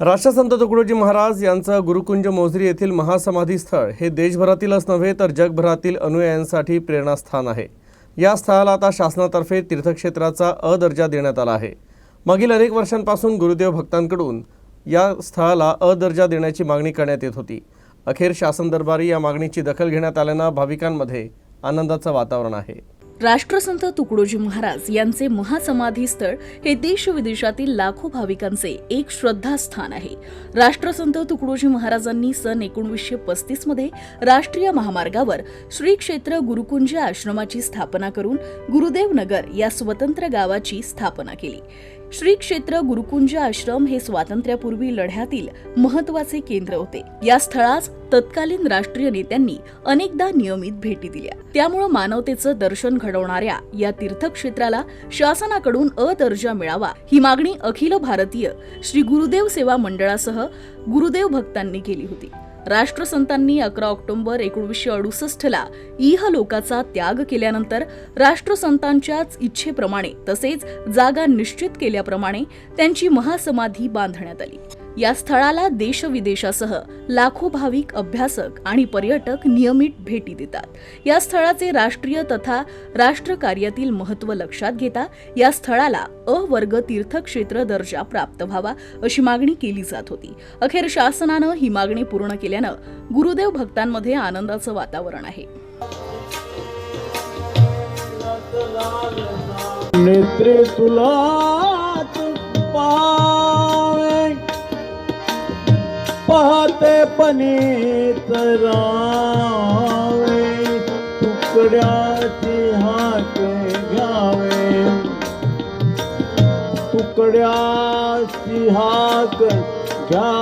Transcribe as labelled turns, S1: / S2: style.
S1: राष्ट्रसंत तुकडोजी महाराज यांचं गुरुकुंज मोझरी येथील महासमाधी स्थळ हे देशभरातीलच नव्हे तर जगभरातील अनुयायांसाठी प्रेरणास्थान आहे. या स्थळाला आता शासनातर्फे तीर्थक्षेत्राचा अ दर्जा देण्यात आला आहे. मागील अनेक वर्षांपासून गुरुदेव भक्तांकडून या स्थळाला अ दर्जा देण्याची मागणी करण्यात येत होती. अखेर शासन दरबारी या मागणीची दखल घेण्यात आल्यानं भाविकांमध्ये आनंदाचं वातावरण आहे.
S2: राष्ट्रसंत तुकडोजी महाराज यांचे महासमाधी स्थळ हे देश विदेशातील लाखो भाविकांचे एक श्रद्धास्थान आहे. राष्ट्रसंत तुकडोजी महाराजांनी सन एकोणीसशे पस्तीसमध्ये राष्ट्रीय महामार्गावर श्री क्षेत्र गुरुकुंज आश्रमाची स्थापना करून गुरुदेव नगर या स्वतंत्र गावाची स्थापना केली. श्री क्षेत्र गुरुकुंज आश्रम हे स्वातंत्र्यापूर्वी लढ्यातील महत्त्वाचे केंद्र होते. या स्थळास तत्कालीन राष्ट्रीय नेत्यांनी अनेकदा नियमित भेटी दिल्या. त्यामुळे मानवतेचं दर्शन घडवणाऱ्या या तीर्थक्षेत्राला शासनाकडून अ दर्जा मिळावा ही मागणी अखिल भारतीय श्री गुरुदेव सेवा मंडळासह गुरुदेव भक्तांनी केली होती. राष्ट्रसंतांनी अकरा ऑक्टोबर एकोणीसशे अडुसष्टला इह लोकाचा त्याग केल्यानंतर राष्ट्रसंतांच्याच इच्छेप्रमाणे तसेच जागा निश्चित केल्याप्रमाणे त्यांची महासमाधी बांधण्यात आली. या स्थळाला देशविदेशासह लाखो भाविक अभ्यासक आणि पर्यटक नियमित भेटी देतात. या स्थळाचे राष्ट्रीय तथा राष्ट्रकार्यातील महत्त्व लक्षात घेता या स्थळाला अ वर्ग तीर्थक्षेत्र दर्जा प्राप्त व्हावा अशी मागणी केली जात होती. अखेर शासनानं ही मागणी पूर्ण केल्यानं गुरुदेव भक्तांमध्ये आनंदाचं वातावरण आहे.
S3: नेत्रे तुला पाहते पनीत रावे तुकड्याची हाक घ्यावे. तुकड्याची हाक घ्या